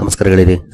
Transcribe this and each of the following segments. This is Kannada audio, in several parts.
ನಮಸ್ಕಾರ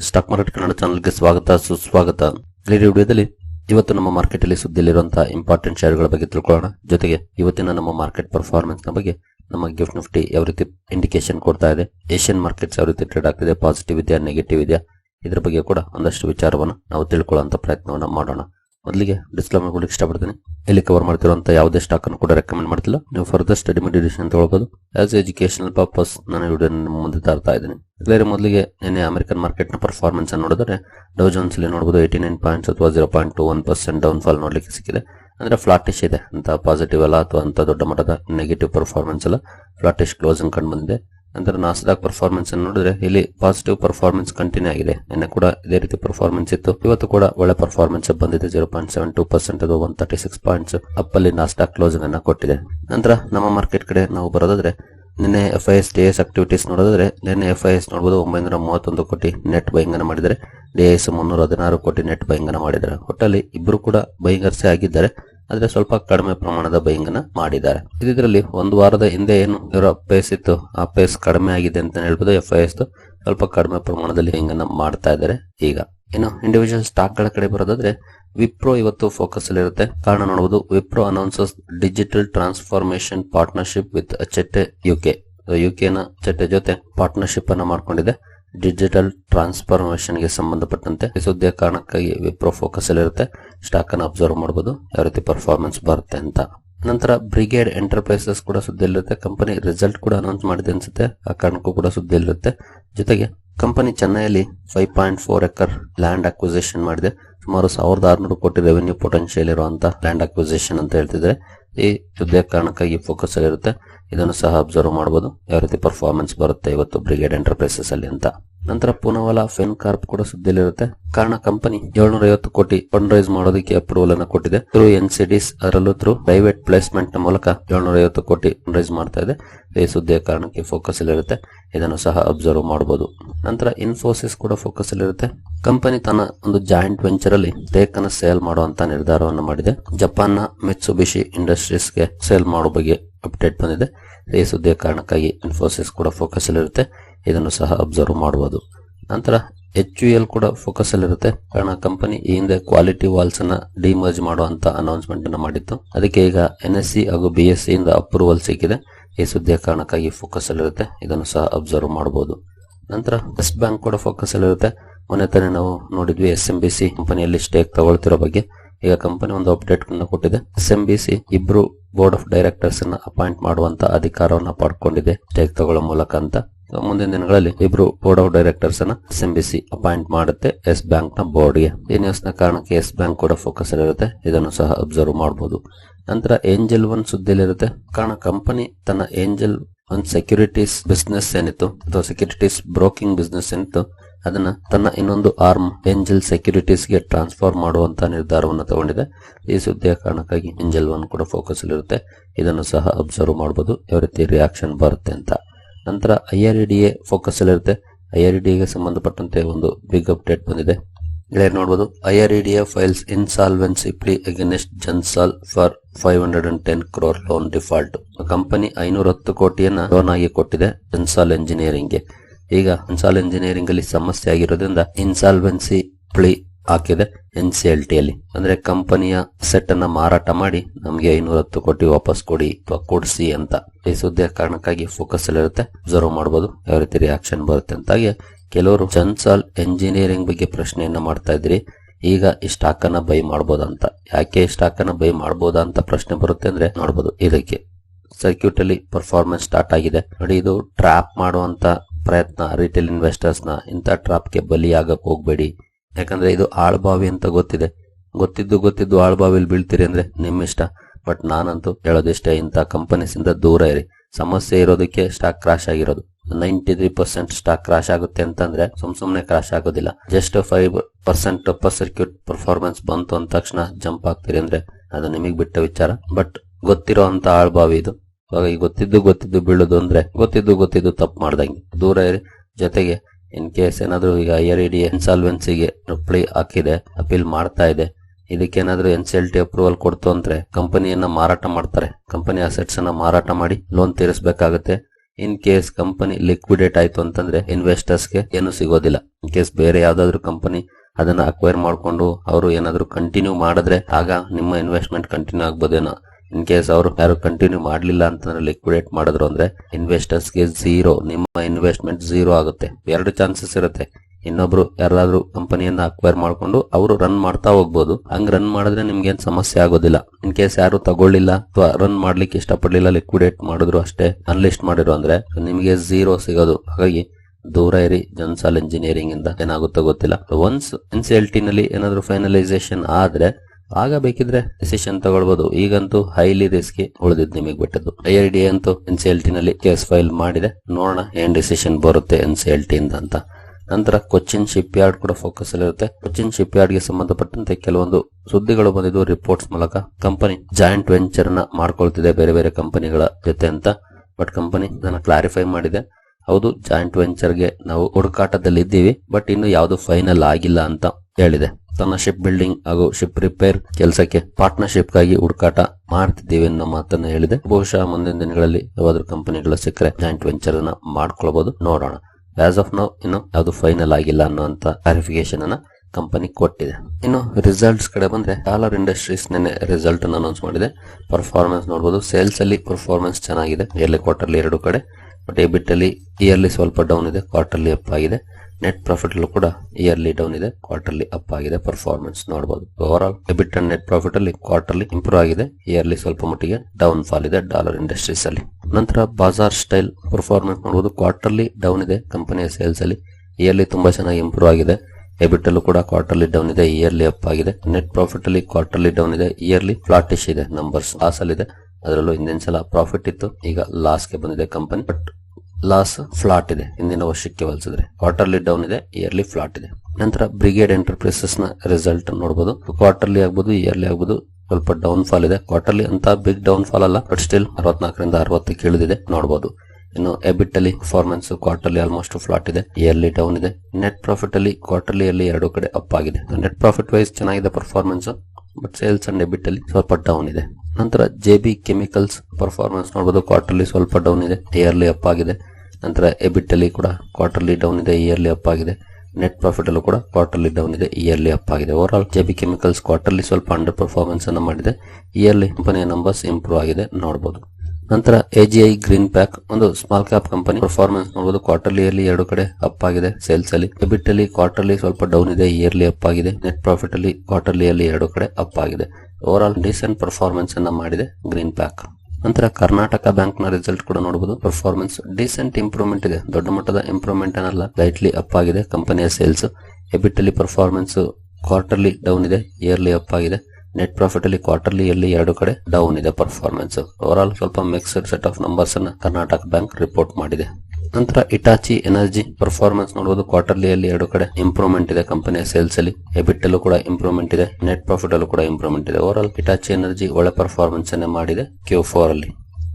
ಸ್ಟಾಕ್ ಮಾರ್ಕೆಟ್ ಕನ್ನಡ ಚಾನಲ್ಗೆ ಸ್ವಾಗತ, ಸುಸ್ವಾಗತ. ಗೆಳೆಯರಿ, ವಿಡಿಯೋದಲ್ಲಿ ಇವತ್ತು ನಮ್ಮ ಮಾರ್ಕೆಟ್ ಅಲ್ಲಿ ಸುದ್ದಿಯಲ್ಲಿರುವಂತಹ ಇಂಪಾರ್ಟೆಂಟ್ ಶೇರ್ಗಳ ಬಗ್ಗೆ ತಿಳ್ಕೊಳ್ಳೋಣ. ಜೊತೆಗೆ ಇವತ್ತಿನ ನಮ್ಮ ಮಾರ್ಕೆಟ್ ಪರ್ಫಾರ್ಮೆನ್ಸ್ನ ಬಗ್ಗೆ ನಮ್ಮ ಗಿಫ್ಟ್ ನಿಫ್ಟಿ ಯಾವ ರೀತಿ ಇಂಡಿಕೇಶನ್ ಕೊಡ್ತಾ ಇದೆ ಏಷ್ಯನ್ ಮಾರ್ಕೆಟ್ಸ್ ಯಾವ ರೀತಿ ಟ್ರೇಡ್ ಆಗ್ತಿದೆ ಪಾಸಿಟಿವ್ ಇದೆಯಾ ನೆಗೆಟಿವ್ ಇದೆಯಾ, ಇದ್ರ ಬಗ್ಗೆ ಕೂಡ ಒಂದಷ್ಟು ವಿಚಾರವನ್ನು ನಾವು ತಿಳ್ಕೊಳ್ಳುವಂತ ಪ್ರಯತ್ನವನ್ನ ಮಾಡೋಣ. ಮೊದಲಿಗೆ ಡಿಸ್ಕ್ಲೇಮರ್ ಕೊಡಲಿಕ್ಕೆ ಇಷ್ಟಪಡ್ತೀನಿ. ಇಲ್ಲಿ ಕವರ್ ಮಾಡ್ತಿರುವಂತ ಯಾವುದೇ ಸ್ಟಾಕ್ ಅನ್ನು ಕೂಡ ರೆಕಮೆಂಡ್ ಮಾಡ್ತಿಲ್ಲ. ನೀವು ಫರ್ದರ್ ಸ್ಟಡಿ ಮೆಡಿಟೇಷನ್ ಡಿಸಿಷನ್ ತಗೊಳ್ಬಹುದು ಆಸ್ ಎಜುಕೇಶನಲ್ ಪರ್ಪಸ್ ನಾನು ವಿಡಿಯೋ ಮುಂದೆ ತರ್ತಾ ಇದ್ದೀನಿ. ಬೇರೆ ಮೊದಲಿಗೆ ನಿನ್ನೆ ಅಮೆರಿಕನ್ ಮಾರ್ಕೆಟ್ನ ಪರ್ಫಾರ್ಮೆನ್ಸ್ ಅನ್ನು ನೋಡಿದ್ರೆ ಡೌ ಜೋನ್ಸ್ ಅಲ್ಲಿ ನೋಡಬಹುದು ಏಯ್ಟಿ ನೈನ್ ಪಾಯಿಂಟ್ಸ್ ಅಥವಾ zero point two one percent down fall ನೋಡಲಿಕ್ಕೆ ಸಿಕ್ಕಿದೆ. ಅಂದ್ರೆ ಫ್ಲಾಟಿಶ್ ಇದೆ. ಅಂತ ಪಾಸಿಟಿವ್ ಅಲ್ಲ, ಅಥವಾ ಅಂತ ದೊಡ್ಡ ಮಟ್ಟದ ನೆಗೆಟಿವ್ ಪರ್ಫಾರ್ಮೆನ್ಸ್ ಅಲ್ಲ. ಫ್ಲಾಟಿಶ್ ಕ್ಲೋಸಿಂಗ್ ಕಂಡು ಬಂದಿದೆ. ನಂತರ ನಾಸ್ಡಾಕ್ ಪರ್ಫಾರ್ಮೆನ್ಸ್ ಅನ್ನು ನೋಡಿದ್ರೆ ಇಲ್ಲಿ ಪಾಸಿಟಿವ್ ಪರ್ಫಾರ್ಮೆನ್ಸ್ ಕಂಟಿನ್ಯೂ ಆಗಿದೆ. ನಿನ್ನೆ ಕೂಡ ಇದೇ ರೀತಿ ಪರ್ಫಾರ್ಮೆನ್ಸ್ ಇತ್ತು. ಇವತ್ತು ಕೂಡ ಒಳ್ಳೆ ಪರ್ಫಾರ್ಮೆನ್ಸ್ ಬಂದಿದೆ. Zero point seven two percent ಅದು one thirty six points up ಅಲ್ಲಿ ನಾಸ್ಡಾಕ್ ಕ್ಲೋಸಿಂಗ್ ಅನ್ನ ಕೊಟ್ಟಿದೆ. ನಂತರ ನಮ್ಮ ಮಾರ್ಕೆಟ್ ಕಡೆ ನಾವು ಬರೋದಾದ್ರೆ ನಿನ್ನೆ F I S D S activities ನೋಡೋದಾದ್ರೆ ನಿನ್ನೆ ಎಫ್ ಐ ಎಸ್ ನೋಡಬಹುದು ಒಂಬೈನೂರ ಮೂವತ್ತೊಂದು ಕೋಟಿ ನೆಟ್ ಬೈಂಗ್ ಅನ್ನು ಮಾಡಿದರೆ ಡಿ ಎಸ್ ಮುನ್ನೂರ ಹದಿನಾರು ಕೋಟಿ ನೆಟ್ ಬೈಂಗ್ ಅನ್ನು ಮಾಡಿದ್ದಾರೆ. ಒಟ್ಟಲ್ಲಿ ಇಬ್ಬರು ಕೂಡ ಬೈಂಗರ್ಸೇ ಆಗಿದ್ದಾರೆ. ಆದ್ರೆ ಸ್ವಲ್ಪ ಕಡಿಮೆ ಪ್ರಮಾಣದ ಬೈಯಿಂಗ್ನ ಮಾಡಿದ್ದಾರೆ. ಇದರಲ್ಲಿ ಒಂದು ವಾರದ ಹಿಂದೆ ಏನು ಇವರ ಪೇಸ್ ಇತ್ತು, ಆ ಪೇಸ್ ಕಡಿಮೆ ಆಗಿದೆ ಅಂತ ಹೇಳ್ಬೋದು ಎಫ್ ಐ ಸ್ವಲ್ಪ ಕಡಿಮೆ ಪ್ರಮಾಣದಲ್ಲಿ ಬೈಯಿಂಗ್ ಮಾಡ್ತಾ ಇದ್ದಾರೆ ಈಗ. ಇನ್ನು ಇಂಡಿವಿಜುವಲ್ ಸ್ಟಾಕ್ಗಳ ಕಡೆ ಬರೋದಾದ್ರೆ ವಿಪ್ರೋ ಇವತ್ತು ಫೋಕಸ್ ಅಲ್ಲಿ ಇರುತ್ತೆ. ಕಾರಣ ನೋಡಬಹುದು Wipro announces digital transformation partnership with Chette UK UK ನ ಚೆಟ್ಟೆ ಜೊತೆ ಪಾರ್ಟ್ನರ್ಶಿಪ್ ಅನ್ನ ಮಾಡ್ಕೊಂಡಿದೆ. ಡಿಜಿಟಲ್ ಟ್ರಾನ್ಸ್ಫಾರ್ಮೇಶನ್ಗೆ ಸಂಬಂಧಪಟ್ಟಂತೆ ಸುದ್ದಿಯ ಕಾರಣಕ್ಕಾಗಿ ವಿಪ್ರೋ ಫೋಕಸ್ ಇರುತ್ತೆ. ಸ್ಟಾಕ್ ಅನ್ನು ಅಬ್ಸರ್ವ್ ಮಾಡಬಹುದು ಯಾವ ರೀತಿ ಪರ್ಫಾರ್ಮೆನ್ಸ್ ಬರುತ್ತೆ ಅಂತ. ನಂತರ ಬ್ರಿಗೇಡ್ ಎಂಟರ್ಪ್ರೈಸಸ್ ಕೂಡ ಸುದ್ದಿ ಇರುತ್ತೆ. ಕಂಪನಿ ರಿಸಲ್ಟ್ ಕೂಡ ಅನೌನ್ಸ್ ಮಾಡಿದೆ ಅನ್ಸುತ್ತೆ. ಆ ಕಾರಣಕ್ಕೂ ಕೂಡ ಸುದ್ದಿ ಇರುತ್ತೆ. ಜೊತೆಗೆ company ಚೆನ್ನೈಯಲ್ಲಿ five point four acre land acquisition ಮಾಡಿದೆ. ಸುಮಾರು ಸಾವಿರದ ಆರುನೂರು ಕೋಟಿ ರೆವೆನ್ಯೂ ಪೊಟೆನ್ಷಿಯಲ್ ಇರುವಂತ ಲ್ಯಾಂಡ್ ಅಕ್ವಿಸಿಷನ್ ಅಂತ ಹೇಳ್ತಿದ್ರೆ, ಈ ಯುದ್ಧ ಕಾರಣಕ್ಕಾಗಿ ಫೋಕಸ್ ಆಗಿರುತ್ತೆ ಇದನ್ನು ಸಹ ಅಬ್ಸರ್ವ್ ಮಾಡಬಹುದು ಯಾವ ರೀತಿ ಪರ್ಫಾರ್ಮೆನ್ಸ್ ಬರುತ್ತೆ ಇವತ್ತು ಬ್ರಿಗೇಡ್ ಎಂಟರ್ಪ್ರೈಸಸ್ ಅಲ್ಲಿ ಅಂತ. ನಂತರ ಪುನವಲ ಫೆನ್ ಕಾರ್ಪ್ ಕೂಡ ಸುದ್ದಿಯಲ್ಲಿರುತ್ತೆ ಕಾರಣ ಕಂಪನಿ ಏಳ್ನೂರ ಐವತ್ತು ಕೋಟಿ ಫಂಡ್ ರೈಸ್ ಮಾಡೋದಕ್ಕೆ ಅಪ್ರೂವಲ್ ಅನ್ನು ಕೊಟ್ಟಿದೆ. ಥ್ರೂ ಎನ್ ಸಿಡಿಸ್ ಅದರಲ್ಲೂ ಥ್ರೂ ಪ್ರೈವೇಟ್ ಪ್ಲೇಸ್ಮೆಂಟ್ ಮೂಲಕ ಏಳ್ನೂರ ಐವತ್ತು ಕೋಟಿ ಫಂಡ್ ರೈಸ್ ಮಾಡ್ತಾ ಇದೆ. ಈ ಸುದ್ದಿಯ ಕಾರಣಕ್ಕೆ ಫೋಕಸ್ ಇರುತ್ತೆ. ಇದನ್ನು ಸಹ ಅಬ್ಸರ್ವ್ ಮಾಡಬಹುದು ನಂತರ ಇನ್ಫೋಸಿಸ್ ಕೂಡ ಫೋಕಸ್ ಇರುತ್ತೆ. ಕಂಪನಿ ತನ್ನ ಒಂದು ಜಾಯಿಂಟ್ ವೆಂಚರ್ ಅಲ್ಲಿ ಸ್ಟೇಕ್ ಅನ್ನು ಸೇಲ್ ಮಾಡುವಂತ ನಿರ್ಧಾರವನ್ನು ಮಾಡಿದೆ. ಜಪಾನ್ನ ಮೆಚ್ಚುಬಿಶಿ ಇಂಡಸ್ಟ್ರೀಸ್ಗೆ ಸೇಲ್ ಮಾಡೋ ಬಗ್ಗೆ ಅಪ್ಡೇಟ್ ಬಂದಿದೆ. ಈ ಸುದ್ದಿಯ ಕಾರಣಕ್ಕಾಗಿ ಇನ್ಫೋಸಿಸ್ ಕೂಡ ಫೋಕಸ್ ಇರುತ್ತೆ. ಇದನ್ನು ಸಹ ಅಬ್ಸರ್ವ್ ಮಾಡಬಹುದು ನಂತರ ಎಚ್ ಯು ಎಲ್ ಕೂಡ ಫೋಕಸ್ ಅಲ್ಲಿರುತ್ತೆ ಕಾರಣ ಕಂಪನಿ ಈ ಹಿಂದೆ ಕ್ವಾಲಿಟಿ ವಾಲ್ಸ್ ಅನ್ನ ಡಿಮರ್ಜ್ ಮಾಡುವಂತ ಅನೌನ್ಸ್ಮೆಂಟ್ ಅನ್ನು ಮಾಡಿತ್ತು. ಅದಕ್ಕೆ ಈಗ ಎನ್ ಎಸ್ ಸಿ ಹಾಗೂ ಬಿ ಎಸ್ ಸಿ ಇಂದ ಅಪ್ರೂವಲ್ ಸಿಕ್ಕಿದೆ. ಈ ಸುದ್ದಿಯ ಕಾರಣಕ್ಕಾಗಿ ಫೋಕಸ್ ಅಲ್ಲಿರುತ್ತೆ ಇದನ್ನು ಸಹ ಅಬ್ಸರ್ವ್ ಮಾಡಬಹುದು ನಂತರ ಎಸ್ ಬ್ಯಾಂಕ್ ಕೂಡ ಫೋಕಸ್ ಅಲ್ಲಿರುತ್ತೆ ಮೊನ್ನೆ ತಾನೇ ನಾವು ನೋಡಿದ್ವಿ ಎಸ್ ಎಂ ಬಿ ಸಿ ಕಂಪನಿಯಲ್ಲಿ ಸ್ಟೇಕ್ ತಗೊಳ್ತಿರೋ ಬಗ್ಗೆ. ಈಗ ಕಂಪನಿ ಒಂದು ಅಪ್ಡೇಟ್ ಅನ್ನು ಕೊಟ್ಟಿದೆ. ಎಸ್ ಎಂ ಬಿ ಸಿ ಇಬ್ರು ಬೋರ್ಡ್ ಆಫ್ ಡೈರೆಕ್ಟರ್ಸ್ ಅನ್ನ ಅಪಾಯಿಂಟ್ ಮಾಡುವಂತ ಅಧಿಕಾರವನ್ನ ಪಡ್ಕೊಂಡಿದೆ. ಸ್ಟೇಕ್ ತಗೊಳ್ಳೋ ಮೂಲಕ ಅಂತ. ಮುಂದಿನ ದಿನಗಳಲ್ಲಿ ಇಬ್ರು ಬೋರ್ಡ್ ಆಫ್ ಡೈರೆಕ್ಟರ್ಸ್ ಅನ್ನ S M B C appoint ಮಾಡುತ್ತೆ ಎಸ್ ಬ್ಯಾಂಕ್ನ ಬೋರ್ಡ್ಗೆ. ಈ ನ್ಯೂಸ್ನ ಕಾರಣಕ್ಕೆ ಎಸ್ ಬ್ಯಾಂಕ್ ಕೂಡ ಫೋಕಸ್ ಇರುತ್ತೆ. ಇದನ್ನು ಸಹ ಅಬ್ಸರ್ವ್ ಮಾಡಬಹುದು ನಂತರ ಏಂಜಲ್ ಒನ್ ಸುದ್ದಿಯಲ್ಲಿರುತ್ತೆ ಕಾರಣ ಕಂಪನಿ ತನ್ನ ಏಂಜಲ್ ಒನ್ ಸೆಕ್ಯೂರಿಟೀಸ್ ಬಿಸ್ನೆಸ್ ಏನಿತ್ತು, ಅಥವಾ ಸೆಕ್ಯೂರಿಟೀಸ್ ಬ್ರೋಕಿಂಗ್ ಬಿಸ್ನೆಸ್ ಏನಿತ್ತು, ಅದನ್ನ ತನ್ನ ಇನ್ನೊಂದು ಆರ್ಮ್ ಏಂಜಲ್ ಸೆಕ್ಯೂರಿಟೀಸ್ಗೆ ಟ್ರಾನ್ಸ್ಫರ್ ಮಾಡುವಂತ ನಿರ್ಧಾರವನ್ನು ತಗೊಂಡಿದೆ. ಈ ಸುದ್ದಿಯ ಕಾರಣಕ್ಕಾಗಿ ಏಂಜಲ್ ಒನ್ ಕೂಡ ಫೋಕಸ್ ಇರುತ್ತೆ. ಇದನ್ನು ಸಹ ಅಬ್ಸರ್ವ್ ಮಾಡಬಹುದು ಯಾವ ರೀತಿ ರಿಯಾಕ್ಷನ್ ಬರುತ್ತೆ ಅಂತ. ನಂತರ I R D A focus ಇರುತ್ತೆ. ಐ ಆರ್ ಡಿ ಗೆ ಸಂಬಂಧಪಟ್ಟಂತೆ ಒಂದು ಬಿಗ್ ಅಪ್ಡೇಟ್ ಬಂದಿದೆ. ಇಲ್ಲಿ ನೋಡಬಹುದು I R D A files insolvency plea against Gensol for five hundred and ten crore loan default company ಐನೂರ ಹತ್ತು ಕೋಟಿಯನ್ನ ಲೋನ್ ಆಗಿ ಕೊಟ್ಟಿದೆ ಜನ್ಸಾಲ್ ಎಂಜಿನಿಯರಿಂಗ್ಗೆ. ಈಗ ಇನ್ಸಾಲ್ ಎಂಜಿನಿಯರಿಂಗ್ ಅಲ್ಲಿ ಸಮಸ್ಯೆ ಆಗಿರೋದ್ರಿಂದ ಇನ್ಸಾಲ್ವೆನ್ಸಿ ಪ್ಲಿ ಹಾಕಿದೆ ಎನ್ ಸಿ ಎಲ್ ಟಿ ಅಲ್ಲಿ. ಅಂದ್ರೆ ಕಂಪನಿಯ ಸೆಟ್ ಅನ್ನ ಮಾರಾಟ ಮಾಡಿ ನಮಗೆ ಐನೂರ ಹತ್ತು ಕೋಟಿ ವಾಪಸ್ ಕೊಡಿ ಅಥವಾ ಕೊಡಿಸಿ ಅಂತ. ಈ ಸುದ್ದಿಯ ಕಾರಣಕ್ಕಾಗಿ ಫೋಕಸ್ ಅಲ್ಲಿರುತ್ತೆ ಅಬ್ಸರ್ವ್ ಮಾಡಬಹುದು ಯಾವ ರೀತಿ ರಿಯಾಕ್ಷನ್ ಬರುತ್ತೆ ಅಂತಾಗಿ ಕೆಲವರು ಜನ್ಸಾಲ್ ಎಂಜಿನಿಯರಿಂಗ್ ಬಗ್ಗೆ ಪ್ರಶ್ನೆಯನ್ನ ಮಾಡ್ತಾ ಇದ್ರಿ. ಈಗ ಈ ಸ್ಟಾಕ್ ಅನ್ನ ಬೈ ಮಾಡಬಹುದಂತ ಯಾಕೆ ಈ ಸ್ಟಾಕ್ ಅನ್ನ ಬೈ ಮಾಡಬಹುದಾ ಅಂತ ಪ್ರಶ್ನೆ ಬರುತ್ತೆ ಅಂದ್ರೆ ನೋಡಬಹುದು ಇದಕ್ಕೆ ಸರ್ಕ್ಯೂಟ್ ಅಲ್ಲಿ ಪರ್ಫಾರ್ಮೆನ್ಸ್ ಸ್ಟಾರ್ಟ್ ಆಗಿದೆ. ನೋಡಿ, ಇದು ಟ್ರಾಪ್ ಮಾಡುವಂತ ಪ್ರಯತ್ನ. ರಿಟೇಲ್ ಇನ್ವೆಸ್ಟರ್ಸ್ನ ಇಂಥ ಟ್ರಾಪ್ಗೆ ಬಲಿಯಾಗಕ್ ಹೋಗ್ಬೇಡಿ. ಯಾಕಂದ್ರೆ ಇದು ಆಳ್ಬಾವಿ ಅಂತ ಗೊತ್ತಿದೆ. ಗೊತ್ತಿದ್ದು ಗೊತ್ತಿದ್ದು ಆಳ್ಬಾವಿಲಿ ಬೀಳ್ತೀರಿ ಅಂದ್ರೆ ನಿಮ್ಮ ಇಷ್ಟ ಬಟ್ ನಾನಂತೂ ಹೇಳೋದಿಷ್ಟೇ, ಇಂಥ ಕಂಪನೀಸ್ ಇಂದ ದೂರ ಇರಿ. ಸಮಸ್ಯೆ ಇರೋದಕ್ಕೆ ಸ್ಟಾಕ್ ಕ್ರಾಶ್ ಆಗಿರೋದು. Ninety three percent stock crash ಆಗುತ್ತೆ ಅಂತಂದ್ರೆ ಸುಮ್ ಸುಮ್ನೆ ಕ್ರಾಶ್ ಆಗೋದಿಲ್ಲ. Just five percent per circuit performance ಬಂತು ಅಂದ ತಕ್ಷಣ ಜಂಪ್ ಆಗ್ತೀರಿ ಅಂದ್ರೆ ಅದು ನಿಮಗೆ ಬಿಟ್ಟ ವಿಚಾರ. ಬಟ್ ಗೊತ್ತಿರೋ ಅಂತ ಆಳ್ಬಾವಿ ಇದು. ಗೊತ್ತಿದ್ದು ಗೊತ್ತಿದ್ದು ಬೀಳೋದು ಅಂದ್ರೆ ಗೊತ್ತಿದ್ದು ಗೊತ್ತಿದ್ದು ತಪ್ಪು ಮಾಡ್ದಂಗೆ. ದೂರ ಇರಿ. ಜೊತೆಗೆ ಇನ್ ಕೇಸ್ ಏನಾದ್ರು ಈಗ ಐ ಆರ್ ಡಿ ಇನ್ಸಾಲ್ವೆನ್ಸಿಗೆ ರಿಪ್ಲೈ ಹಾಕಿದೆ ಅಪೀಲ್ ಮಾಡ್ತಾ ಇದೆ ಇದಕ್ಕೇನಾದ್ರೂ ಎನ್ ಸಿ ಟಿ ಅಪ್ರೂವಲ್ ಕೊಡ್ತು ಅಂದ್ರೆ ಕಂಪನಿಯನ್ನ ಮಾರಾಟ ಮಾಡ್ತಾರೆ. ಕಂಪನಿ ಅಸೆಟ್ಸ್ ಅನ್ನ ಮಾರಾಟ ಮಾಡಿ ಲೋನ್ ತೀರಿಸಬೇಕಾಗುತ್ತೆ. ಇನ್ ಕೇಸ್ ಕಂಪನಿ ಲಿಕ್ವಿಡೇಟ್ ಆಯ್ತು ಅಂತಂದ್ರೆ ಇನ್ವೆಸ್ಟರ್ಸ್ಗೆ ಏನು ಸಿಗೋದಿಲ್ಲ. ಇನ್ ಕೇಸ್ ಬೇರೆ ಯಾವ್ದಾದ್ರು ಕಂಪನಿ ಅದನ್ನ ಅಕ್ವೈರ್ ಮಾಡ್ಕೊಂಡು ಅವರು ಏನಾದ್ರು ಕಂಟಿನ್ಯೂ ಮಾಡಿದ್ರೆ ಆಗ ನಿಮ್ಮ ಇನ್ವೆಸ್ಟ್ಮೆಂಟ್ ಕಂಟಿನ್ಯೂ ಆಗ್ಬೋದೇನೋ. ಇನ್ ಕೇಸ್ ಅವರು ಯಾರು ಕಂಟಿನ್ಯೂ ಮಾಡಲಿಲ್ಲ ಅಂತಂದ್ರೆ ಲಿಕ್ವಿಡೇಟ್ ಮಾಡಿದ್ರು ಅಂದ್ರೆ ಇನ್ವೆಸ್ಟರ್ಸ್ಗೆ ಝೀರೋ ನಿಮ್ಮ ಇನ್ವೆಸ್ಟ್ಮೆಂಟ್ ಝೀರೋ ಆಗುತ್ತೆ. ಎರಡು ಚಾನ್ಸಸ್ ಇರುತ್ತೆ. ಇನ್ನೊಬ್ರು ಯಾರಾದ್ರೂ ಕಂಪನಿಯನ್ನ ಅಕ್ವೈರ್ ಮಾಡ್ಕೊಂಡು ಅವರು ರನ್ ಮಾಡ್ತಾ ಹೋಗ್ಬೋದು. ಹಂಗ್ ರನ್ ಮಾಡಿದ್ರೆ ನಿಮ್ಗೆ ಏನ್ ಸಮಸ್ಯೆ ಆಗೋದಿಲ್ಲ. ಇನ್ ಕೇಸ್ ಯಾರು ತಗೊಳ್ಳಿಲ್ಲ ಅಥವಾ ರನ್ ಮಾಡ್ಲಿಕ್ಕೆ ಇಷ್ಟಪಡ್ಲಿಲ್ಲ ಲಿಕ್ವಿಡೇಟ್ ಮಾಡಿದ್ರು ಅಷ್ಟೇ ಅನ್ಲಿಸ್ಟ್ ಮಾಡಿರೋ ಅಂದ್ರೆ ನಿಮಗೆ ಝೀರೋ ಸಿಗೋದು. ಹಾಗಾಗಿ ದೂರ ಇರಿ ಜನ್ಸಾಲ್ ಇಂಜಿನಿಯರಿಂಗ್ ಇಂದ ಏನಾಗುತ್ತೋ ಗೊತ್ತಿಲ್ಲ. ಒನ್ಸ್ ಎನ್ ಸಿ ಟಿ ನಲ್ಲಿ ಏನಾದ್ರು ಫೈನಲೈಸೇಷನ್ ಆದ್ರೆ ಆಗ ಬೇಕಿದ್ರೆ ಡಿಸಿಷನ್ ತಗೊಳ್ಬಹುದು ಈಗಂತೂ ಹೈಲಿ ರಿಸ್ಕ್ ಉಳಿದಿದ್ದು ನಿಮಗೆ ಬಿಟ್ಟದ್ದು. ಐ ಆರ್ ಡಿ ಅಂತೂ ಎನ್ ಸಿ ಟಿ ನಲ್ಲಿ ಕೇಸ್ ಫೈಲ್ ಮಾಡಿದೆ. ನೋಡೋಣ ಏನ್ ಡಿಸಿಷನ್ ಬರುತ್ತೆ ಎನ್ ಸಿ ಟಿ ಅಂತ. ನಂತರ ಕೊಚ್ಚಿನ್ ಶಿಪ್ ಯಾರ್ಡ್ ಕೂಡ ಫೋಕಸ್ ಅಲ್ಲಿರುತ್ತೆ ಕೊಚ್ಚಿನ್ ಶಿಪ್ ಯಾರ್ಡ್ಗೆ ಸಂಬಂಧಪಟ್ಟಂತೆ ಕೆಲವೊಂದು ಸುದ್ದಿಗಳು ಬಂದಿದ್ದು ರಿಪೋರ್ಟ್ಸ್ ಮೂಲಕ. ಕಂಪನಿ ಜಾಯಿಂಟ್ ವೆಂಚರ್ನ ಮಾಡ್ಕೊಳ್ತಿದೆ ಬೇರೆ ಬೇರೆ ಕಂಪನಿಗಳ ಜೊತೆ ಅಂತ. ಬಟ್ ಕಂಪನಿ ಇದನ್ನ ಕ್ಲಾರಿಫೈ ಮಾಡಿದೆ. ಹೌದು ಜಾಯಿಂಟ್ ವೆಂಚರ್ಗೆ ನಾವು ಹುಡುಕಾಟದಲ್ಲಿ ಇದ್ದೀವಿ ಬಟ್ ಇನ್ನು ಯಾವುದು ಫೈನಲ್ ಆಗಿಲ್ಲ ಅಂತ ಹೇಳಿದೆ. ತನ್ನ ಶಿಪ್ ಬಿಲ್ಡಿಂಗ್ ಹಾಗೂ ಶಿಪ್ ರಿಪೇರ್ ಕೆಲಸಕ್ಕೆ ಪಾರ್ಟ್ನರ್ಶಿಪ್ಗಾಗಿ ಹುಡುಕಾಟ ಮಾಡ್ತಿದ್ದೇವೆ ಅನ್ನೋ ಮಾತನ್ನ ಹೇಳಿದೆ. ಬಹುಶಃ ಮುಂದಿನ ದಿನಗಳಲ್ಲಿ ಯಾವ್ದಾದ್ರು ಕಂಪನಿಗಳು ಸಿಕ್ಕರೆ ಜಾಯಿಂಟ್ ವೆಂಚರ್ ಅನ್ನ ಮಾಡ್ಕೊಳ್ಬಹುದು ನೋಡೋಣ. ಆಸ್ ಆಫ್ ನೌ ಇನ್ನು ಯಾವುದು ಫೈನಲ್ ಆಗಿಲ್ಲ ಅನ್ನುವಂತ ಕ್ಲಾರಿಫಿಕೇಶನ್ ಅನ್ನ ಕಂಪನಿ ಕೊಟ್ಟಿದೆ. ಇನ್ನು ರಿಸಲ್ಟ್ಸ್ ಕಡೆ ಬಂದ್ರೆ ಡಾಲರ್ ಇಂಡಸ್ಟ್ರೀಸ್ ನೆನೆ ರಿಸಲ್ಟ್ ಅನ್ನು ಅನೌನ್ಸ್ ಮಾಡಿದೆ. ಪರ್ಫಾರ್ಮೆನ್ಸ್ ನೋಡಬಹುದು ಸೇಲ್ಸ್ ಅಲ್ಲಿ ಪರ್ಫಾರ್ಮೆನ್ಸ್ ಚೆನ್ನಾಗಿದೆ. ಇಯರ್ಲಿ ಕ್ವಾರ್ಟರ್ಲಿ ಎರಡು ಕಡೆ. ಬಟ್ ಎಬಿಟ್ ಅಲ್ಲಿ ಇಯರ್ಲಿ ಸ್ವಲ್ಪ ಡೌನ್ ಇದೆ. ಕ್ವಾರ್ಟರ್ಲಿ ಅಪ್ ಆಗಿದೆ. ನೆಟ್ ಪ್ರಾಫಿಟ್ ಅಲ್ಲೂ ಕೂಡ ಇಯರ್ಲಿ ಡೌನ್ ಇದೆ ಕ್ವಾರ್ಟರ್ಲಿ ಅಪ್ ಆಗಿದೆ ಪರ್ಫಾರ್ಮೆನ್ಸ್ ನೋಡಬಹುದು over all EBIT and net profit ಅಲ್ಲಿ ಕ್ವಾರ್ಟರ್ಲಿ ಇಂಪ್ರೂವ್ ಆಗಿದೆ ಇಯರ್ಲಿ ಸ್ವಲ್ಪ ಮಟ್ಟಿಗೆ ಡೌನ್ ಫಾಲ್ ಇದೆ ಡಾಲರ್ ಇಂಡಸ್ಟ್ರೀಸ್ ಅಲ್ಲಿ. ನಂತರ ಬಾಜಾರ್ ಸ್ಟೈಲ್ ಪರ್ಫಾರ್ಮೆನ್ಸ್ ನೋಡಬಹುದು ಕ್ವಾರ್ಟರ್ಲಿ ಡೌನ್ ಇದೆ ಕಂಪನಿಯ ಸೇಲ್ಸ್ ಅಲ್ಲಿ ಇಯರ್ಲಿ ತುಂಬಾ ಚೆನ್ನಾಗಿ ಇಂಪ್ರೂವ್ ಆಗಿದೆ. ಎಬಿಟ್ ಅಲ್ಲೂ ಕೂಡ ಕ್ವಾರ್ಟರ್ಲಿ ಡೌನ್ ಇದೆ ಇಯರ್ಲಿ ಅಪ್ ಆಗಿದೆ. ನೆಟ್ ಪ್ರಾಫಿಟ್ ಅಲ್ಲಿ ಕ್ವಾರ್ಟರ್ಲಿ ಡೌನ್ ಇದೆ ಇಯರ್ಲಿ ಫ್ಲಾಟಿಶ್ ಇದೆ ನಂಬರ್ಸ್ ಲಾಸ್ ಅಲ್ಲಿ ಇದೆ ಅದರಲ್ಲೂ ಹಿಂದಿನ ಸಲ ಪ್ರಾಫಿಟ್ ಇತ್ತು, ಈಗ ಲಾಸ್ಗೆ ಬಂದಿದೆ ಕಂಪನಿ ಬಟ್ ಲಾಸ್ ಫ್ಲಾಟ್ ಇದೆ. ಹಿಂದಿನ ವರ್ಷಕ್ಕೆ ಹೋಲಿಸಿದ್ರೆ. ಕ್ವಾರ್ಟರ್ಲಿ ಡೌನ್ ಇದೆ ಇಯರ್ಲಿ ಫ್ಲಾಟ್ ಇದೆ. ನಂತರ ಬ್ರಿಗೇಡ್ ಎಂಟರ್ಪ್ರೈಸಸ್ನ ರಿಸಲ್ಟ್ ನೋಡಬಹುದು ಕ್ವಾರ್ಟರ್ಲಿ ಆಗಬಹುದು ಇಯರ್ಲಿ ಆಗಬಹುದು ಸ್ವಲ್ಪ ಡೌನ್ ಫಾಲ್ ಇದೆ. ಕ್ವಾರ್ಟರ್ಲಿ ಅಂತ ಬಿಗ್ ಡೌನ್ ಫಾಲ್ ಅಲ್ಲ ಬಟ್ ಸ್ಟಿಲ್ ಅರವತ್ನಾಲ್ಕರಿಂದ ಅರವತ್ತು ಇಳಿದಿದೆ ನೋಡಬಹುದು ಇನ್ನು ಎಬಿಟ್ ಅಲ್ಲಿ ಪರ್ಫಾರ್ಮೆನ್ಸ್ ಕ್ವಾರ್ಟರ್ಲಿ ಆಲ್ಮೋಸ್ಟ್ ಫ್ಲಾಟ್ ಇದೆ ಇಯರ್ಲಿ ಡೌನ್ ಇದೆ. ನೆಟ್ ಪ್ರಾಫಿಟ್ ಅಲ್ಲಿ ಕ್ವಾರ್ಟರ್ಲಿ ಅಲ್ಲಿ ಎರಡು ಕಡೆ ಅಪ್ ಆಗಿದೆ. ನೆಟ್ ಪ್ರಾಫಿಟ್ ವೈಸ್ ಚೆನ್ನಾಗಿದೆ performance but sales and EBIT ಅಲ್ಲಿ ಸ್ವಲ್ಪ ಡೌನ್ ಇದೆ. ನಂತರ ಜೆ ಬಿ ಕೆಮಿಕಲ್ಸ್ ಪರ್ಫಾರ್ಮೆನ್ಸ್ ನೋಡಬಹುದು ಕ್ವಾರ್ಟರ್ಲಿ ಸ್ವಲ್ಪ ಡೌನ್ ಇದೆ ಇಯರ್ಲಿ ಅಪ್ ಆಗಿದೆ. ನಂತರ ಎಬಿಟ್ ಅಲ್ಲಿ ಕೂಡ ಕ್ವಾರ್ಟರ್ಲಿ ಡೌನ್ ಇದೆ ಇಯರ್ಲಿ ಅಪ್ ಆಗಿದೆ. ನೆಟ್ ಪ್ರಾಫಿಟ್ ಅಲ್ಲೂ ಕೂಡ ಕ್ವಾರ್ಟರ್ಲಿ ಡೌನ್ ಇದೆ ಇಯರ್ಲಿ ಅಪ್ ಆಗಿದೆ. Overall J B chemicals quarterly ಸ್ವಲ್ಪ ಅಂಡರ್ ಪರ್ಫಾರ್ಮೆನ್ಸ್ ಅನ್ನು ಮಾಡಿದೆ. ಇಯರ್ಲಿ ಕಂಪನಿಯ ನಂಬರ್ಸ್ ಇಂಪ್ರೂವ್ ಆಗಿದೆ ನೋಡಬಹುದು ನಂತರ ಎಜಿಐ ಗ್ರೀನ್ ಪ್ಯಾಕ್ ಒಂದು ಸ್ಮಾಲ್ ಕ್ಯಾಪ್ ಕಂಪನಿ ಪರ್ಫಾರ್ಮೆನ್ಸ್ ನೋಡಬಹುದು ಕ್ವಾರ್ಟರ್ಲಿ ಅಲ್ಲಿ ಎರಡು ಕಡೆ ಅಪ್ ಆಗಿದೆ ಸೇಲ್ಸ್ ಅಲ್ಲಿ. ಎಬಿಟ್ ಅಲ್ಲಿ ಕ್ವಾರ್ಟರ್ಲಿ ಸ್ವಲ್ಪ ಡೌನ್ ಇದೆ ಇಯರ್ಲಿ ಅಪ್ ಆಗಿದೆ. ನೆಟ್ ಪ್ರಾಫಿಟ್ ಅಲ್ಲಿ ಕ್ವಾರ್ಟರ್ಲಿ ಅಲ್ಲಿ ಎರಡು ಕಡೆ ಅಪ್ ಆಗಿದೆ. ಓವರ್ ಆಲ್ ಡಿಸೆಂಟ್ ಪರ್ಫಾರ್ಮೆನ್ಸ್ ಅನ್ನ ಮಾಡಿದೆ ಗ್ರೀನ್ ಪ್ಯಾಕ್ ನಂತರ ಕರ್ನಾಟಕ ಬ್ಯಾಂಕ್ನ ರಿಸಲ್ಟ್ ಕೂಡ ನೋಡಬಹುದು ಪರ್ಫಾರ್ಮೆನ್ಸ್ ಡಿಸೆಂಟ್ ಇಂಪ್ರೂವ್ಮೆಂಟ್ ಇದೆ. ದೊಡ್ಡ ಮಟ್ಟದ ಇಂಪ್ರೂವ್ಮೆಂಟ್ ಏನಲ್ಲ ಲೈಟ್ಲಿ ಅಪ್ ಆಗಿದೆ ಕಂಪನಿಯ ಸೇಲ್ಸ್ ಎಬಿಟ್ ಅಲ್ಲಿ ಪರ್ಫಾರ್ಮೆನ್ಸ್ ಕ್ವಾರ್ಟರ್ಲಿ ಡೌನ್ ಇದೆ ಇಯರ್ಲಿ ಅಪ್ ಆಗಿದೆ. ನೆಟ್ ಪ್ರಾಫಿಟ್ ಅಲ್ಲಿ ಕ್ವಾರ್ಟರ್ಲಿ ಅಲ್ಲಿ ಎರಡು ಕಡೆ ಡೌನ್ ಇದೆ ಪರ್ಫಾರ್ಮೆನ್ಸ್ ಓವರ್ ಆಲ್ ಸ್ವಲ್ಪ ಮಿಕ್ಸ್ಡ್ ಸೆಟ್ ಆಫ್ ನಂಬರ್ಸ್ ಅನ್ನ ಕರ್ನಾಟಕ ಬ್ಯಾಂಕ್ ರಿಪೋರ್ಟ್ ಮಾಡಿದೆ. ನಂತರ ಇಟಾಚಿ ಎನರ್ಜಿ ಪರ್ಫಾರ್ಮೆನ್ಸ್ ನೋಡಬಹುದು ಕ್ವಾರ್ಟರ್ಲಿ ಅಲ್ಲಿ ಎರಡು ಕಡೆ ಇಂಪ್ರೂವ್ಮೆಂಟ್ ಇದೆ ಕಂಪನಿಯ ಸೇಲ್ಸ್ ಅಲ್ಲಿ. ಎಬಿಟ್ ಅಲ್ಲೂ ಕೂಡ ಇಂಪ್ರೂವ್ಮೆಂಟ್ ಇದೆ. ನೆಟ್ ಪ್ರಾಫಿಟ್ ಅಲ್ಲೂ ಕೂಡ ಇಂಪ್ರೂವ್ಮೆಂಟ್ ಇದೆ. ಓವರ್ ಆಲ್ ಇಟಾಚಿ ಎನರ್ಜಿ ಒಳ್ಳೆ ಪರ್ಫಾರ್ಮೆನ್ಸ್ ಅನ್ನ ಮಾಡಿದೆ ಕ್ಯೂ ಫೋರ್ ಅಲ್ಲಿ.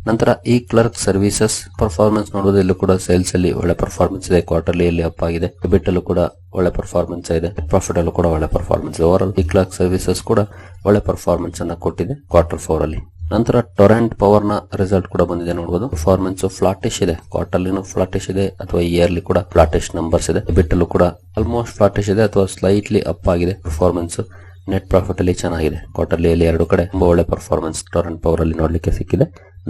ನಂತರ ಈ ಕ್ಲರ್ಕ್ ಸರ್ವಿಸಸ್ ಪರ್ಫಾರ್ಮೆನ್ಸ್ ನೋಡಬಹುದು ಇಲ್ಲೂ ಕೂಡ ಸೇಲ್ಸ್ ಅಲ್ಲಿ ಒಳ್ಳೆ ಪರ್ಫಾರ್ಮೆನ್ಸ್ ಇದೆ. ಕ್ವಾರ್ಟರ್ಲಿ ಅಲ್ಲಿ ಅಪ್ ಆಗಿದೆ. ಎಬಿಟ್ ಅಲ್ಲೂ ಕೂಡ ಒಳ್ಳೆ ಪರ್ಫಾರ್ಮೆನ್ಸ್ ಇದೆ. ಪ್ರಾಫಿಟ್ ಅಲ್ಲೂ ಕೂಡ ಒಳ್ಳೆ performance over all eClerx services ಕೂಡ ಒಳ್ಳೆ ಪರ್ಫಾರ್ಮೆನ್ಸ್ ಅನ್ನ ಕೊಟ್ಟಿದೆ ಕ್ವಾರ್ಟರ್ ಫೋರ್ ಅಲ್ಲಿ. ನಂತರ ಟೊರೆಂಟ್ ಪವರ್ನ ರಿಸಲ್ಟ್ ಕೂಡ ಬಂದಿದೆ ನೋಡಬಹುದು ಪರ್ಫಾರ್ಮೆನ್ಸ್ ಫ್ಲಾಟಿಶ್ ಇದೆ. ಕ್ವಾರ್ಟರ್ಲಿನೂ ಫ್ಲಾಟಿಶ್ ಇದೆ, ಅಥವಾ ಇಯರ್ಲಿ ಕೂಡ ಫ್ಲಾಟಿಶ್ ನಂಬರ್ಸ್ ಇದೆ. ಬಿಟ್ಟಲ್ಲೂ ಕೂಡ ಆಲ್ಮೋಸ್ಟ್ ಫ್ಲಾಟಿಶ್ ಇದೆ, ಅಥವಾ ಸ್ಲೈಟ್ಲಿ ಅಪ್ ಆಗಿದೆ. ಪರ್ಫಾರ್ಮೆನ್ಸ್ ನೆಟ್ ಪ್ರಾಫಿಟ್ ಅಲ್ಲಿ ಚೆನ್ನಾಗಿದೆ. ಕ್ವಾರ್ಟರ್ಲಿ ಅಲ್ಲಿ ಎರಡು ಕಡೆ ತುಂಬಾ ಒಳ್ಳೆ ಪರ್ಫಾರ್ಮೆನ್ಸ್ ಟೊರೆಂಟ್ ಪವರ್ ಅಲ್ಲಿ ನೋಡ್ಲಿಕ್ಕೆ ಸಿಕ್ಕಿದೆ.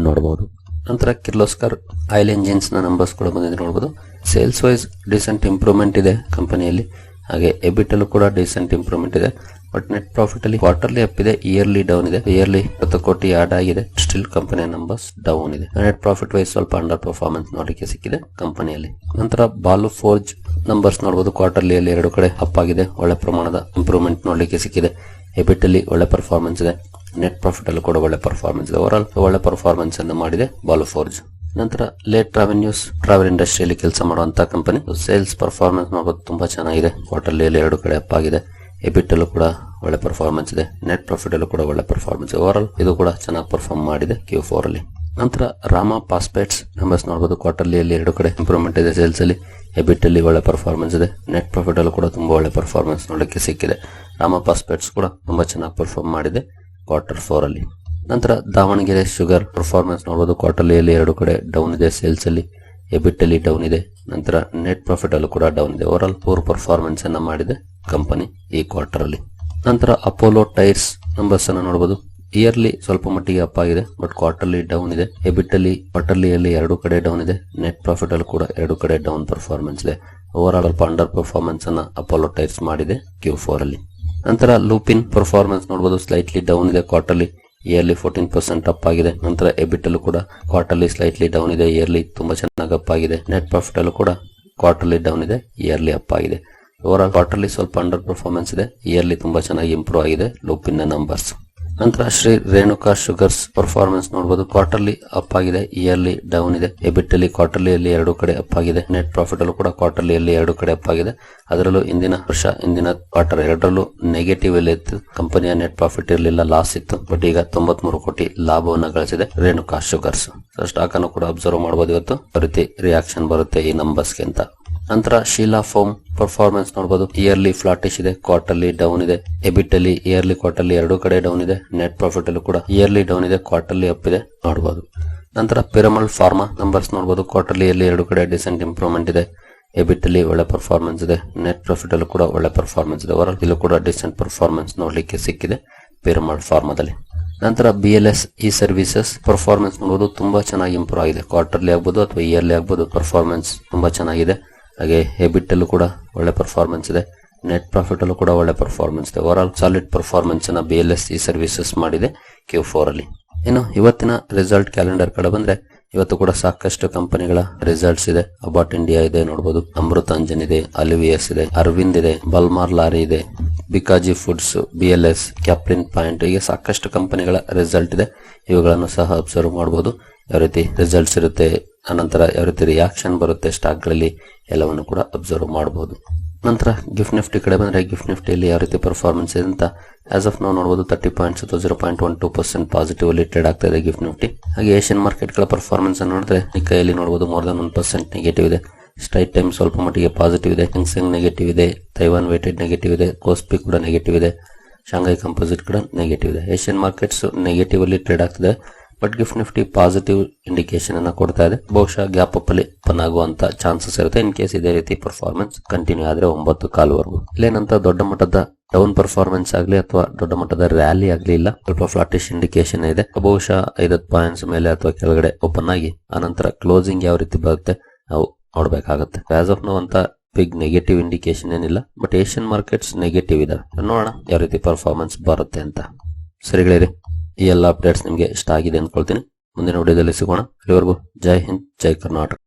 ನೋಡಬಹುದು ನಂತರ ಕಿರ್ಲೋಸ್ಕರ್ ಆಯಿಲ್ ಎಂಜಿನ್ಸ್ನ ನಂಬರ್ಸ್ ಕೂಡ ಬಂದಿದೆ ನೋಡಬಹುದು ಸೇಲ್ಸ್ ವೈಸ್ ಡಿಸೆಂಟ್ ಇಂಪ್ರೂವ್ಮೆಂಟ್ ಇದೆ ಕಂಪನಿಯಲ್ಲಿ. ಹಾಗೆ ಎಬಿಟ್ ಅಲ್ಲೂ ಕೂಡ ಡಿಸೆಂಟ್ ಇಂಪ್ರೂವ್ಮೆಂಟ್ ಇದೆ. ಬಟ್ ನೆಟ್ ಪ್ರಾಫಿಟ್ ಅಲ್ಲಿ ಕ್ವಾರ್ಟರ್ಲಿ ಅಪ್ ಇದೆ ಇಯರ್ಲಿ ಡೌನ್ ಇದೆ. ಇಯರ್ಲಿ ಹತ್ತು ಕೋಟಿ ಆಡ್ ಆಗಿದೆ. ಸ್ಟಿಲ್ ಕಂಪನಿ ನಂಬರ್ಸ್ ಡೌನ್ ಇದೆ. ನೆಟ್ ಪ್ರಾಫಿಟ್ ವೈಸ್ ಸ್ವಲ್ಪ ಅಂಡರ್ ಪರ್ಫಾರ್ಮೆನ್ಸ್ ನೋಡಲಿಕ್ಕೆ ಸಿಕ್ಕಿದೆ ಕಂಪನಿಯಲ್ಲಿ ನಂತರ ಬಾಲು ಫೋರ್ಜ್ ನಂಬರ್ಸ್ ನೋಡಬಹುದು ಕ್ವಾರ್ಟರ್ಲಿ ಅಲ್ಲಿ ಎರಡು ಕಡೆ ಅಪ್ ಆಗಿದೆ. ಒಳ್ಳೆ ಪ್ರಮಾಣದ ಇಂಪ್ರೂವ್ಮೆಂಟ್ ನೋಡಲಿಕ್ಕೆ ಸಿಕ್ಕಿದೆ. ಎಬಿಟ್ ಅಲ್ಲಿ ಒಳ್ಳೆ ಪರ್ಫಾರ್ಮೆನ್ಸ್ ಇದೆ. ನೆಟ್ ಪ್ರಾಫಿಟ್ ಅಲ್ಲಿ ಕೂಡ ಒಳ್ಳೆ ಪರ್ಫಾರ್ಮೆನ್ಸ್ ಇದೆ. ಓವರ್ ಆಲ್ ಒಳ್ಳೆ ಪರ್ಫಾರ್ಮೆನ್ಸ್ ಅನ್ನು ಮಾಡಿದೆ ಬಾಲು ಫೋರ್ಜ್ ನಂತರ ಲೇಟ್ ರೆವೆನ್ಯೂಸ್ ಟ್ರಾವೆಲ್ ಇಂಡಸ್ಟ್ರಿಯಲ್ಲಿ ಕೆಲಸ ಮಾಡುವಂತಹ ಕಂಪನಿ ಸೇಲ್ಸ್ ಪರ್ಫಾರ್ಮೆನ್ಸ್ ನೋಡಬಹುದು ತುಂಬಾ ಚೆನ್ನಾಗಿದೆ. ಕ್ವಾರ್ಟರ್ಲಿ ಅಲ್ಲಿ ಎರಡು ಕಡೆ ಅಪ್ ಆಗಿದೆ. ಎಬಿಟ್ ಅಲ್ಲೂ ಕೂಡ ಒಳ್ಳೆ ಪರ್ಫಾರ್ಮೆನ್ಸ್ ಇದೆ ನೆಟ್ ಪ್ರಾಫಿಟ್ ಅಲ್ಲೂ ಕೂಡ ಒಳ್ಳೆ ಪರ್ಫಾರ್ಮೆನ್ಸ್ ಓವರ್ ಆಲ್ ಇದು ಕೂಡ ಚೆನ್ನಾಗಿ ಪರ್ಫಾರ್ಮ್ ಮಾಡಿದೆ ಕ್ಯೂ ಫೋರ್ ಅಲ್ಲಿ ನಂತರ ರಾಮ ಪಾಸ್ಪೇಟ್ಸ್ ನಂಬರ್ಸ್ ನೋಡಬಹುದು ಕ್ವಾರ್ಟರ್ಲಿ ಅಲ್ಲಿ ಎರಡು ಕಡೆ ಇಂಪ್ರೂವ್ಮೆಂಟ್ ಇದೆ ಸೇಲ್ಸ್ ಅಲ್ಲಿ ಎಬಿಟ್ ಅಲ್ಲಿ ಒಳ್ಳೆ ಪರ್ಫಾರ್ಮೆನ್ಸ್ ಇದೆ ನೆಟ್ ಪ್ರಾಫಿಟ್ ಅಲ್ಲೂ ಕೂಡ ತುಂಬಾ ಒಳ್ಳೆ ಪರ್ಫಾರ್ಮೆನ್ಸ್ ನೋಡಲಿಕ್ಕೆ ಸಿಕ್ಕಿದೆ. ರಾಮ ಪಾಸ್ಪೇಟ್ಸ್ ಕೂಡ ತುಂಬಾ ಚೆನ್ನಾಗಿ ಪರ್ಫಾರ್ಮ್ ಮಾಡಿದೆ ಕ್ವಾರ್ಟರ್ ಫೋರ್ ಅಲ್ಲಿ ನಂತರ ದಾವಣಗೆರೆ ಶುಗರ್ ಪರ್ಫಾರ್ಮೆನ್ಸ್ ನೋಡಬಹುದು ಕ್ವಾರ್ಟರ್ಲಿ ಅಲ್ಲಿ ಎರಡು ಕಡೆ ಡೌನ್ ಇದೆ ಸೇಲ್ಸ್ ಅಲ್ಲಿ ಎಬಿಟ್ ಅಲ್ಲಿ ಡೌನ್ ಇದೆ. ನಂತರ ನೆಟ್ ಪ್ರಾಫಿಟ್ ಅಲ್ಲೂ ಕೂಡ ಡೌನ್ ಇದೆ. ಓವರ್ ಆಲ್ ಪೂರ್ ಪರ್ಫಾರ್ಮೆನ್ಸ್ ಅನ್ನ ಮಾಡಿದೆ ಕಂಪನಿ ಈ ಕ್ವಾರ್ಟರ್ ಅಲ್ಲಿ. ನಂತರ ಅಪೋಲೋ ಟೈರ್ಸ್ ನಂಬರ್ಸ್ ಅನ್ನ ನೋಡಬಹುದು ಇಯರ್ಲಿ ಸ್ವಲ್ಪ ಮಟ್ಟಿಗೆ ಅಪ್ ಆಗಿದೆ ಬಟ್ ಕ್ವಾರ್ಟರ್ಲಿ ಡೌನ್ ಇದೆ. ಎಬಿಟ್ ಅಲ್ಲಿ ಕ್ವಾರ್ಟರ್ಲಿ ಅಲ್ಲಿ ಎರಡು ಕಡೆ ಡೌನ್ ಇದೆ. ನೆಟ್ ಪ್ರಾಫಿಟ್ ಅಲ್ಲಿ ಕೂಡ ಎರಡು ಕಡೆ ಡೌನ್ ಪರ್ಫಾರ್ಮೆನ್ಸ್ ಇದೆ. ಓವರ್ ಆಲ್ ಅಂಡರ್ ಪರ್ಫಾರ್ಮೆನ್ಸ್ ಅನ್ನ ಅಪೋಲೋ ಟೈರ್ಸ್ ಮಾಡಿದೆ ಕ್ಯೂ ಫೋರ್ ಅಲ್ಲಿ. ನಂತರ ಲೂಪಿನ್ ಪರ್ಫಾರ್ಮೆನ್ಸ್ ನೋಡಬಹುದು ಸ್ಲೈಟ್ಲಿ ಡೌನ್ ಇದೆ quarterly yearly fourteen percent up ಆಗಿದೆ. ನಂತರ ಎಬಿಟ್ ಅಲ್ಲೂ ಕೂಡ ಕ್ವಾರ್ಟರ್ಲಿ ಸ್ಲೈಟ್ಲಿ ಡೌನ್ ಇದೆ. ಇಯರ್ಲಿ ತುಂಬಾ ಚೆನ್ನಾಗಿ ಅಪ್ ಆಗಿದೆ. ನೆಟ್ ಪ್ರಾಫಿಟ್ ಅಲ್ಲೂ ಕೂಡ ಕ್ವಾರ್ಟರ್ಲಿ ಡೌನ್ ಇದೆ. ಇಯರ್ಲಿ ಅಪ್ ಆಗಿದೆ. ಓವರ್ ಆಲ್ ಕ್ವಾರ್ಟರ್ಲಿ ಸ್ವಲ್ಪ ಅಂಡರ್ ಪರ್ಫಾರ್ಮೆನ್ಸ್ ಇದೆ. ಇಯರ್ಲಿ ತುಂಬಾ ಚೆನ್ನಾಗಿ ಇಂಪ್ರೂವ್ ಆಗಿದೆ. ಲೋಪಿನ್ ನಂಬರ್ಸ್ ನಂತರ ಶ್ರೀ ರೇಣುಕಾ ಶುಗರ್ಸ್ ಪರ್ಫಾರ್ಮೆನ್ಸ್ ನೋಡಬಹುದು ಕ್ವಾರ್ಟರ್ಲಿ ಅಪ್ ಆಗಿದೆ. ಇಯರ್ಲಿ ಡೌನ್ ಇದೆ. ಎಬಿಟ್ ಅಲ್ಲಿ ಕ್ವಾರ್ಟರ್ಲಿ ಅಲ್ಲಿ ಎರಡು ಕಡೆ ಅಪ್ ಆಗಿದೆ. ನೆಟ್ ಪ್ರಾಫಿಟ್ ಅಲ್ಲೂ ಕೂಡ ಕ್ವಾರ್ಟರ್ಲಿ ಅಲ್ಲಿ ಎರಡು ಕಡೆ ಅಪ್ ಆಗಿದೆ. ಅದರಲ್ಲೂ ಇಂದಿನ ವರ್ಷ, ಇಂದಿನ ಕ್ವಾರ್ಟರ್ ಎರಡರಲ್ಲೂ ನೆಗೆಟಿವ್ ಅಲ್ಲಿ ಇತ್ತು. ಕಂಪನಿಯ ನೆಟ್ ಪ್ರಾಫಿಟ್ ಇರಲಿಲ್ಲ ಲಾಸ್ ಇತ್ತು. ಬಟ್ ಈಗ ತೊಂಬತ್ಮೂರು ಕೋಟಿ ಲಾಭವನ್ನು ಗಳಿಸಿದೆ ರೇಣುಕಾ ಶುಗರ್ಸ್. ಸ್ಟಾಕ್ ಅನ್ನು ಕೂಡ ಅಬ್ಸರ್ವ್ ಮಾಡಬಹುದು ಇವತ್ತು. ರೀತಿ ರಿಯಾಕ್ಷನ್ ಬರುತ್ತೆ ಈ ನಂಬರ್ಸ್ಗೆ ಅಂತ. ನಂತರ ಶೀಲಾ ಫೋಮ್ ಪರ್ಫಾರ್ಮೆನ್ಸ್ ನೋಡಬಹುದು ಇಯರ್ಲಿ ಫ್ಲಾಟಿಶ್ ಇದೆ ಕ್ವಾರ್ಟರ್ಲಿ ಡೌನ್ ಇದೆ. ಎಬಿಟ್ ಅಲ್ಲಿ ಇಯರ್ಲಿ ಕ್ವಾರ್ಟರ್ಲಿ ಎರಡು ಕಡೆ ಡೌನ್ ಇದೆ. ನೆಟ್ ಪ್ರಾಫಿಟ್ ಅಲ್ಲೂ ಕೂಡ ಇಯರ್ಲಿ ಡೌನ್ ಇದೆ ಕ್ವಾರ್ಟರ್ಲಿ ಅಪ್ ಇದೆ ನೋಡಬಹುದು ನಂತರ ಪಿರಮಲ್ ಫಾರ್ಮಾ ನಂಬರ್ಸ್ ನೋಡಬಹುದು ಕ್ವಾರ್ಟರ್ಲಿ ಅಲ್ಲಿ ಎರಡು ಕಡೆ ಡಿಸೆಂಟ್ ಇಂಪ್ರೂವ್ಮೆಂಟ್ ಇದೆ. ಎಬಿಟ್ ಅಲ್ಲಿ ಒಳ್ಳೆ ಪರ್ಫಾರ್ಮೆನ್ಸ್ ಇದೆ. ನೆಟ್ ಪ್ರಾಫಿಟ್ ಅಲ್ಲೂ ಕೂಡ ಒಳ್ಳೆ ಪರ್ಫಾರ್ಮೆನ್ಸ್ ಇದೆ. ಓವರ್ ಇಲ್ಲೂ ಕೂಡ ಡಿಸೆಂಟ್ ಪರ್ಫಾರ್ಮೆನ್ಸ್ ನೋಡಲಿಕ್ಕೆ ಸಿಕ್ಕಿದೆ ಪಿರಮಲ್ ಫಾರ್ಮಾದಲ್ಲಿ ನಂತರ B L S E services performance ನೋಡಬಹುದು ತುಂಬಾ ಚೆನ್ನಾಗಿ ಇಂಪ್ರೂವ್ ಆಗಿದೆ. ಕ್ವಾರ್ಟರ್ಲಿ ಆಗ್ಬೋದು ಅಥವಾ ಇಯರ್ಲಿ ಆಗ್ಬೋದು. ಪರ್ಫಾರ್ಮೆನ್ಸ್ ತುಂಬಾ ಚೆನ್ನಾಗಿದೆ. ಹಾಗೆ ಹೆಬಿಟ್ ಅಲ್ಲೂ ಕೂಡ ಒಳ್ಳೆ ಪರ್ಫಾರ್ಮೆನ್ಸ್ ಇದೆ. ನೆಟ್ ಪ್ರಾಫಿಟ್ ಅಲ್ಲೂ ಕೂಡ ಒಳ್ಳೆ ಪರ್ಫಾರ್ಮೆನ್ಸ್ ಇದೆ. ಓವರ್ ಆಲ್ ಸಾಲಿಡ್ ಪರ್ಫಾರ್ಮೆನ್ಸ್ ಅನ್ನ B L S E services ಮಾಡಿದೆ ಕ್ಯೂ ಫೋರ್ ಅಲ್ಲಿ. ಇನ್ನು ಇವತ್ತಿನ ರಿಸಲ್ಟ್ ಕ್ಯಾಲೆಂಡರ್ ಕಡೆ ಬಂದ್ರೆ ಇವತ್ತು ಕೂಡ ಸಾಕಷ್ಟು ಕಂಪನಿಗಳ ರಿಸಲ್ಟ್ಸ್ ಇದೆ. ಅಬಾಟ್ ಇಂಡಿಯಾ ಇದೆ ನೋಡಬಹುದು ಅಮೃತಾಂಜನ್ ಇದೆ ಅಲಿವಿಯಸ್ ಇದೆ ಅರವಿಂದ್ ಇದೆ ಬಲ್ಮಾರ್ ಲಾರಿ ಇದೆ. Bikaji foods B L S Caplin point ಹೀಗೆ ಸಾಕಷ್ಟು ಕಂಪನಿಗಳ ರಿಸಲ್ಟ್ ಇದೆ. ಇವುಗಳನ್ನು ಸಹ ಅಬ್ಸರ್ವ್ ಮಾಡಬಹುದು ಯಾವ ರೀತಿ ರಿಸಲ್ಟ್ಸ್ ಇರುತ್ತೆ, ಅನಂತರ ಯಾವ ರೀತಿ ರಿಯಾಕ್ಷನ್ ಬರುತ್ತೆ ಸ್ಟಾಕ್ಗಳಲ್ಲಿ ಎಲ್ಲವನ್ನು ಕೂಡ ಅಬ್ಸರ್ವ್ ಮಾಡಬಹುದು ನಂತರ ಗಿಫ್ಟ್ ನಿಫ್ಟಿ ಕಡೆ ಬಂದ್ರೆ ಗಿಫ್ಟ್ ನಿಫ್ಟಿಯಲ್ಲಿ ಯಾವ ರೀತಿ ಪರ್ಫಾರ್ಮೆನ್ಸ್ ಇದೆ ಅಂತ ಆಸ್ ಆಫ್ ನಾವು ನೋಡಬಹುದು ತರ್ಟಿ ಪಾಯಿಂಟ್ಸ್ ಅಥವಾ zero point one two percent positive ಅಲ್ಲಿ ಟ್ರೇಡ್ ಆಗ್ತಾ ಇದೆ ಗಿಫ್ಟ್ ನಿಫ್ಟಿ ಹಾಗೆ ಏಷ್ಯನ್ ಮಾರ್ಕೆಟ್ಗಳ ಪರ್ಫಾರ್ಮೆನ್ಸ್ ನೋಡಿದ್ರೆ ಕೈಯಲ್ಲಿ ನೋಡಬಹುದು more than one percent negative ಇದೆ. ಸ್ಟ್ರೈಟ್ ಟೈಮ್ ಸ್ವಲ್ಪ ಮಟ್ಟಿಗೆ ಪಾಸಿಟಿವ್ ಇದೆ ಹೆಂಗ್ಸೆಂಗ್ ನೆಗೆಟಿವ್ ಇದೆ ತೈವಾನ್ ವೇಟೆಡ್ ನೆಗೆಟಿವ್ ಇದೆ ಕೋಸ್ಪಿ ಕೂಡ ನೆಗೆಟಿವ್ ಇದೆ ಶಾಂಘೈ ಕಂಪೋಸಿಟ್ ಕೂಡ ನೆಗೆಟಿವ್ ಇದೆ. ಏಷ್ಯನ್ ಮಾರ್ಕೆಟ್ಸ್ ನೆಗೆಟಿವ್ ಅಲ್ಲಿ ಟ್ರೇಡ್ ಆಗ್ತಿದೆ but GIFT Nifty positive indication ಅನ್ನ ಕೊಡ್ತಾ ಇದೆ. ಬಹುಶಃ ಗ್ಯಾಪ್ ಅಪ್ ಅಲ್ಲಿ ಓಪನ್ ಆಗುವಂತ ಚಾನ್ಸಸ್ ಇರುತ್ತೆ. ಇನ್ ಕೇಸ್ ಇದೇ ರೀತಿ ಪರ್ಫಾರ್ಮೆನ್ಸ್ ಕಂಟಿನ್ಯೂ ಆದ್ರೆ ಒಂಬತ್ತು ಕಾಲುವರೆಗೂ. ಇಲ್ಲೇನಂತ ದೊಡ್ಡ ಮಟ್ಟದ ಡೌನ್ ಪರ್ಫಾರ್ಮೆನ್ಸ್ ಆಗಲಿ ಅಥವಾ ದೊಡ್ಡ ಮಟ್ಟದ ರ್ಯಾಲಿ ಆಗಲಿ ಇಲ್ಲ, ಸ್ವಲ್ಪ ಫ್ಲಾಟಿಶ್ ಇಂಡಿಕೇಶನ್ ಇದೆ. ಬಹುಶಃ ಐದತ್ತು ಪಾಯಿಂಟ್ಸ್ ಮೇಲೆ ಅಥವಾ ಕೆಳಗಡೆ ಓಪನ್ ಆಗಿ, ಆನಂತರ ಕ್ಲೋಸಿಂಗ್ ಯಾವ ರೀತಿ ಬರುತ್ತೆ, ನಾವು ನೋಡ್ಬೇಕಾಗತ್ತೆ. ಆಸ್ ಆಫ್ ನೋ ಅಂತ ಬಿಗ್ ನೆಗೆಟಿವ್ ಇಂಡಿಕೇಶನ್ ಏನಿಲ್ಲ ಬಟ್ ಏಷ್ಯನ್ ಮಾರ್ಕೆಟ್ಸ್ ನೆಗೆಟಿವ್ ಇದಾವೆ ನೋಡೋಣ ಯಾವ ರೀತಿ ಪರ್ಫಾರ್ಮೆನ್ಸ್ ಬರುತ್ತೆ ಅಂತ. ಸರಿಗಳಿರಿ ಈ ಎಲ್ಲ ಅಪ್ಡೇಟ್ಸ್ ನಿಮಗೆ ಇಷ್ಟ ಆಗಿದೆ ಅಂದ್ಕೊಳ್ತೀನಿ. ಮುಂದಿನ ವಿಡಿಯೋದಲ್ಲಿ ಸಿಗೋಣ. ಅಲ್ಲಿವರೆಗೂ ಜೈ ಹಿಂದ್, ಜೈ ಕರ್ನಾಟಕ.